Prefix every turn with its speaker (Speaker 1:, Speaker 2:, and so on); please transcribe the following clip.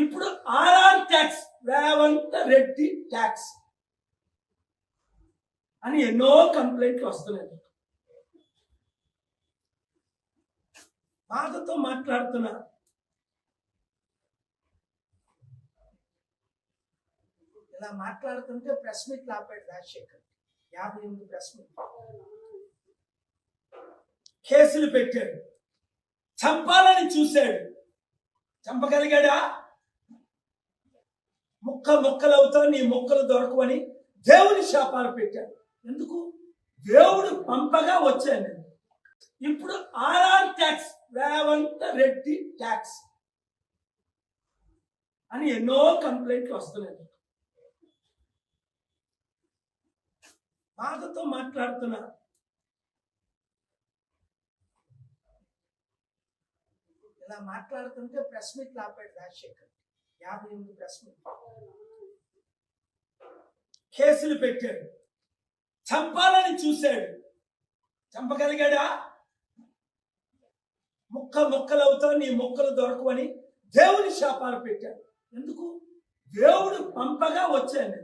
Speaker 1: ఇప్పుడు R R tax Revanth Reddy tax అని ఎన్నో కంప్లైంట్లు వస్తున్నాయి. బాధతో మాట్లాడుతున్నా. ఇలా మాట్లాడుతుంటే ప్రెస్ మీట్ ఆపాడు రాజశేఖర్. యాభై ఎనిమిది ప్రెస్ మీట్ కేసులు పెట్టాడు. చంపాలని చూశాడు. చంపగలిగాడా? ముక్క ముక్కలవుతావు నీ మొక్కలు దొరకవని దేవుని శాపాలు పెట్టాడు. ఎందుకు? దేవుడు పంపగా వచ్చాను ఇప్పుడు R R tax Revanth Reddy tax అని ఎన్నో కంప్లైంట్లు వస్తున్నాయి. బాధతో మాట్లాడుతున్నా. ఇలా మాట్లాడుతుంటే ప్రెస్ మీట్ ఆపాడు రాజశేఖర్. యాభై ఎనిమిది ప్రెస్ కేసులు పెట్టాడు. చంపాలని చూశాడు. చంపగలిగాడా? ముక్క ముక్కలవుతావు నీ మొక్కలు దొరకవని దేవుని శాపాలు పెట్టాడు. ఎందుకు? దేవుడు పంపగా వచ్చాను